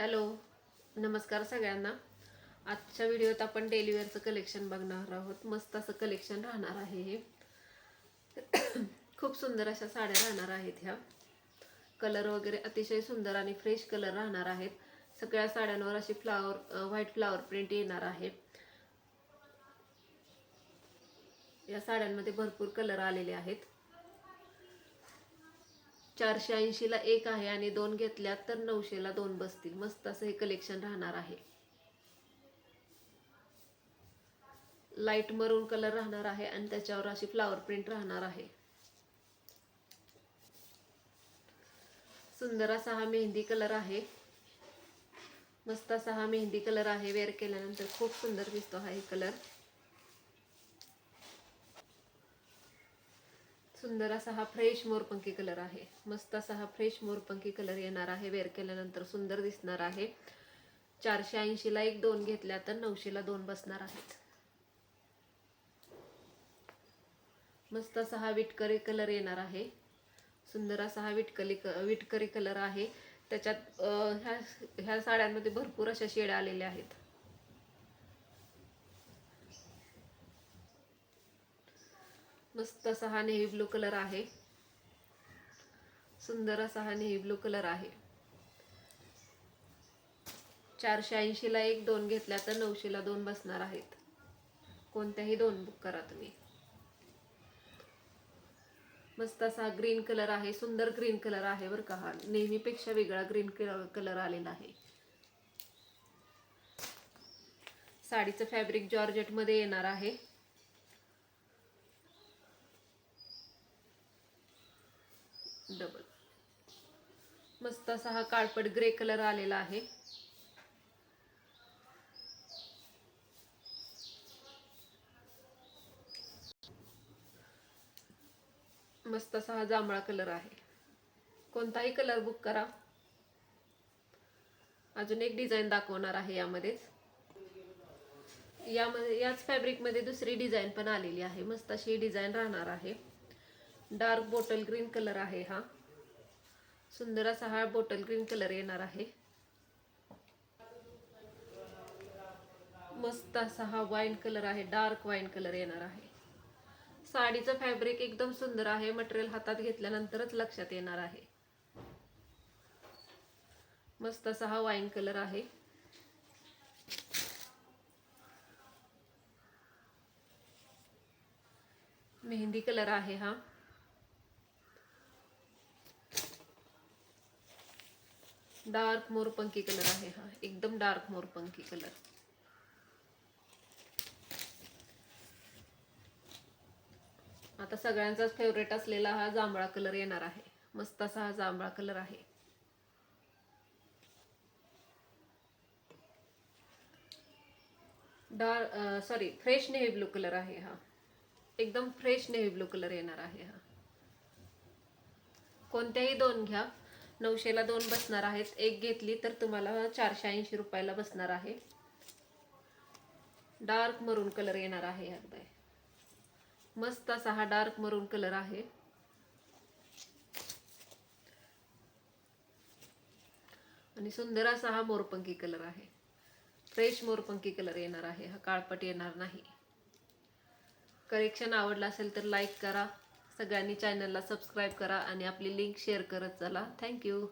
Hello नमस्कार सगळ्यांना. आजच्या व्हिडिओत आपण डेलीवेअरचं कलेक्शन बघणार आहोत. मस्त असं कलेक्शन राहणार आहे हे. खूप सुंदर अशा साड्या राहणार आहेत ह्या. कलर वगैरे अतिशय सुंदर आणि फ्रेश कलर राहणार आहेत. सगळ्या साड्यांवर अशी फ्लावर व्हाईट फ्लावर प्रिंट येणार आहे. या साड्यांमध्ये भरपूर कलर आलेले आहेत. चारशे ऐंशीला एक आहे आणि दोन घेतल्या तर नऊशेला दोन बसतील. मस्त असं हे कलेक्शन राहणार आहे. लाइट मरून कलर राहणार आहे आणि त्याच्यावर अशी फ्लावर प्रिंट राहणार आहे. सुंदर असा हा मेहंदी कलर आहे. मस्त असा हा मेहंदी कलर आहे. वेअर केल्यानंतर खूप सुंदर दिसतो हा हे कलर सुंदर असा हा फ्रेश मोरपंखी कलर आहे. मस्त असा हा फ्रेश मोरपंखी कलर येणार आहे. वेअर केल्यानंतर सुंदर दिसणार आहे. चारशे ऐंशीला एक दोन घेतल्या तर नऊशेला दोन बसणार आहेत. मस्त असा हा विटकरी कलर येणार आहे. सुंदर असा हा विटकली विटकरी कलर आहे. त्याच्यात ह्या ह्या साड्यांमध्ये भरपूर अशा शेड्या आलेल्या आहेत. मस्त असा हा नेव्ही ब्लू कलर आहे. सुंदर असा हा नेव्ही ब्लू कलर आहे. चारशे ऐंशीला एक दोन घेतल्या तर नऊशेला दोन बसणार आहेत. कोणत्याही दोन बुक करा तुम्ही. मस्त असा ग्रीन कलर आहे सुंदर ग्रीन कलर आहे बरं का हा. नेहमीपेक्षा वेगळा ग्रीन कलर आलेला आहे. साडीचं फॅब्रिक जॉर्जेटमध्ये येणार आहे. मस्त असा हा काळपट ग्रे कलर आलेला आहे. मस्त असा हा जांभळा कलर आहे. कोणताही कलर बुक करा. अजून एक डिझाईन दाखवणार आहे यामध्येच. यामध्ये याच फॅब्रिकमध्ये दुसरी डिझाईन पण आलेली आहे. मस्त अशी डिझाईन राहणार आहे. डार्क बॉटल ग्रीन कलर आहे हा. सुंदर असा हा बॉटल ग्रीन कलर येणार आहे. मस्त असा हा वाईन कलर आहे डार्क वाईन कलर येणार आहे. साडीचं फॅब्रिक एकदम सुंदर आहे मटेरियल हातात घेतल्यानंतरच लक्षात येणार आहे. मस्त असा हा वाईन कलर आहे. मेहंदी कलर आहे हा. डार्क मोरपंखी कलर आहे हा. एकदम डार्क मोरपंखी कलर. आता सगळ्यांचाच फेवरेट असलेला हा जांभळा कलर येणार आहे. मस्त असा हा जांभळा कलर आहे. Dark sorry fresh navy blue colour आहे हा. एकदम फ्रेश नेव्ही ब्लू कलर येणार आहे हा. कोणत्याही दोन घ्या. नऊशेला दोन बसणार आहेत. एक घेतली तर तुम्हाला चारशे ऐंशी रुपयाला बसणार आहे. डार्क मरून कलर येणार आहे अगदी मस्त असा हा डार्क मरून कलर आहे. आणि सुंदर असा हा मोरपंखी कलर आहे. फ्रेश मोरपंखी कलर येणार आहे. हा काळपट येणार नाही. करेक्शन आवडलं असेल तर लाईक करा. सगळ्यांनी चॅनलला सबस्क्राईब करा आणि आपली लिंक शेअर करत चला. थँक्यू